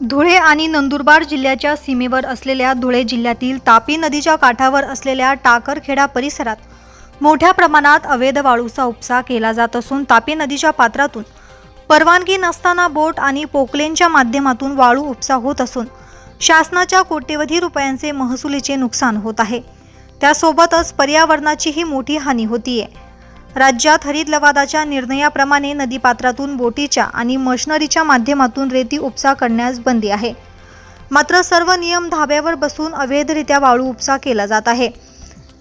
धुळे आणि नंदुरबार जिल्ह्याच्या सीमेवर असलेल्या धुळे जिल्ह्यातील तापी नदीच्या काठावर असलेल्या टाकरखेडा परिसरात मोठ्या प्रमाणात अवैध वाळूचा उपसा केला जात असून तापी नदीच्या पात्रातून परवानगी नसताना बोट आणि पोकलेनच्या माध्यमातून वाळू उपसा होत असून शासनाच्या कोट्यवधी रुपयांचे महसुलीचे नुकसान होत आहे. त्यासोबतच पर्यावरणाचीही मोठी हानी होतीये. राज्यात हरित लवादाच्या निर्णयाप्रमाणे नदीपात्रातून बोटीच्या आणि मशनरीच्या माध्यमातून रेती उपसा करण्यास बंदी आहे. मात्र सर्व नियम धाब्यावर बसून अवैधरित्या वाळू उपसा केला जात आहे.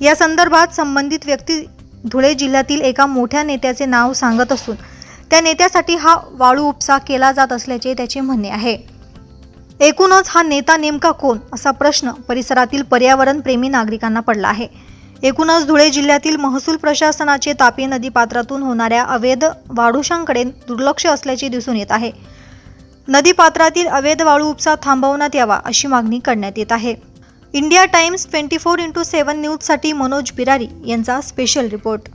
या संदर्भात संबंधित व्यक्ती धुळे जिल्ह्यातील एका मोठ्या नेत्याचे नाव सांगत असून त्या नेत्यासाठी हा वाळू उपसा केला जात असल्याचे त्याचे म्हणणे आहे. एकूणच हा नेता नेमका कोण असा प्रश्न परिसरातील पर्यावरण प्रेमी नागरिकांना पडला आहे. एकूणच धुळे जिल्ह्यातील महसूल प्रशासनाचे तापी नदी पात्रातून होणाऱ्या अवैध वाढूशांकडे दुर्लक्ष असल्याचे दिसून येत आहे. नदीपात्रातील अवैध वाळू उपसा थांबवण्यात यावा अशी मागणी करण्यात येत आहे. India Times twenty four into seven न्यूजसाठी मनोज बिरारी यांचा स्पेशल रिपोर्ट.